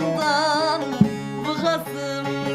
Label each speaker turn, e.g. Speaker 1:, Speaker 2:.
Speaker 1: yandan bıkasım